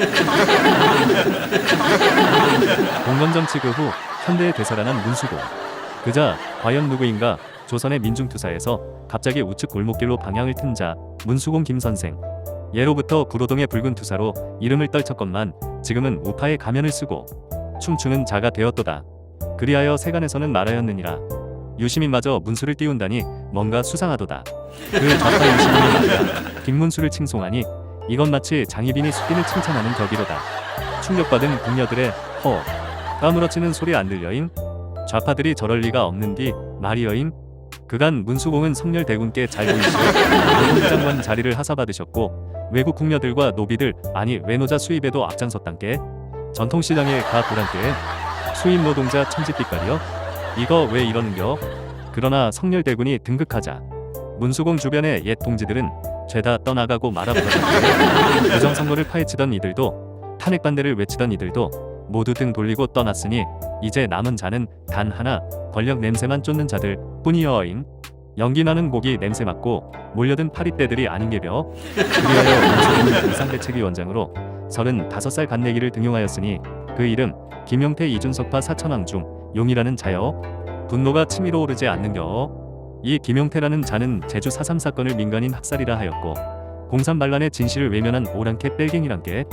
공건정 치그 후 현대에 되살아난 문수공. 그자 과연 누구인가? 조선의 민중투사에서 갑자기 우측 골목길로 방향을 튼 자 문수공 김 선생. 예로부터 구로동의 붉은 투사로 이름을 떨쳤건만 지금은 우파의 가면을 쓰고 춤추는 자가 되었도다. 그리하여 세간에서는 말하였느니라. 유시민마저 문수를 띄운다니 뭔가 수상하도다. 그 좌파 유시민이 말이야 김문수를 칭송하니 이건 마치 장희빈이 수빈을 칭찬하는 격이로다. 충격받은 궁녀들의 허 까무러치는 소리 안 들려임? 좌파들이 저럴 리가 없는디 말이여임? 그간 문수공은 성렬 대군께 잘 보이시어 노동장관 자리를 하사받으셨고 외국 궁녀들과 노비들 아니 외노자 수입에도 앞장섰단께 전통시장에 가 보란께 수입 노동자 천지빛깔이여 이거 왜 이러는겨? 그러나 성렬 대군이 등극하자 문수공 주변의 옛 동지들은 죄다 떠나가고 말아버렸는데 부정 선거를 파헤치던 이들도 탄핵 반대를 외치던 이들도 모두 등 돌리고 떠났으니 이제 남은 자는 단 하나 권력 냄새만 쫓는 자들 뿐이여임 연기나는 곡이 냄새 맡고 몰려든 파리떼들이 아닌게벼. 그리하여 문수공은 비상대책위원장으로 35살 간내기를 등용하였으니 그 이름 김용태 이준석파 사천왕 중 용이라는 자여. 분노가 치밀어 오르지 않는겨 이 김용태라는 자는 제주 4.3 사건을 민간인 학살이라 하였고 공산 반란의 진실을 외면한 오랑캐 뺄갱이란게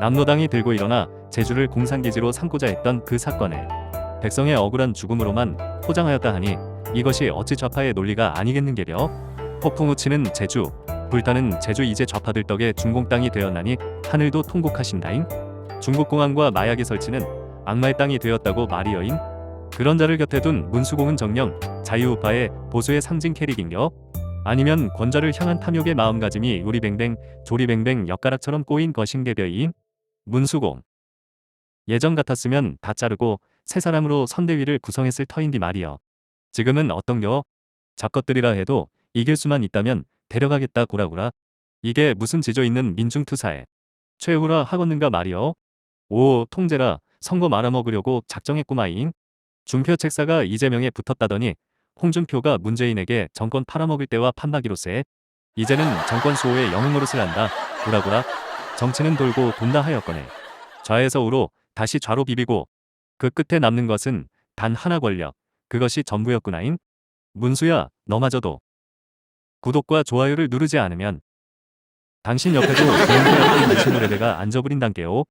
남노당이 들고 일어나 제주를 공산기지로 삼고자 했던 그 사건을 백성의 억울한 죽음으로만 포장하였다 하니 이것이 어찌 좌파의 논리가 아니겠는게려? 폭풍우 치는 제주 불타는 제주 이제 좌파들 덕에 중공 땅이 되었나니 하늘도 통곡하신다잉? 중국공항과 마약의 설치는 악마의 땅이 되었다고 말이여잉? 그런 자를 곁에 둔 문수공은 정령 자유우파의 보수의 상징 캐릭인겨? 아니면 권좌를 향한 탐욕의 마음가짐이 우리뱅뱅 조리뱅뱅 엿가락처럼 꼬인 것인게벼잉 문수공. 예전 같았으면 다 자르고 새 사람으로 선대위를 구성했을 터인디 말이여. 지금은 어떤겨? 잡것들이라 해도 이길 수만 있다면 데려가겠다 구라구라. 이게 무슨 지조 있는 민중투사에? 최후라 하겠는가 말이여? 오 통제라 선거 말아먹으려고 작정했구마잉. 중표 책사가 이재명에 붙었다더니 홍준표가 문재인에게 정권 팔아먹을 때와 판박이로세 이제는 정권 수호에 영웅 노릇을 한다. 구라구라. 정치는 돌고 돈다 하였거늘 좌에서 우로 다시 좌로 비비고 그 끝에 남는 것은 단 하나 권력. 그것이 전부였구나잉 문수야 너마저도. 구독과 좋아요를 누르지 않으면 당신 옆에도 동물의 한신 노래대가 앉아버린단께요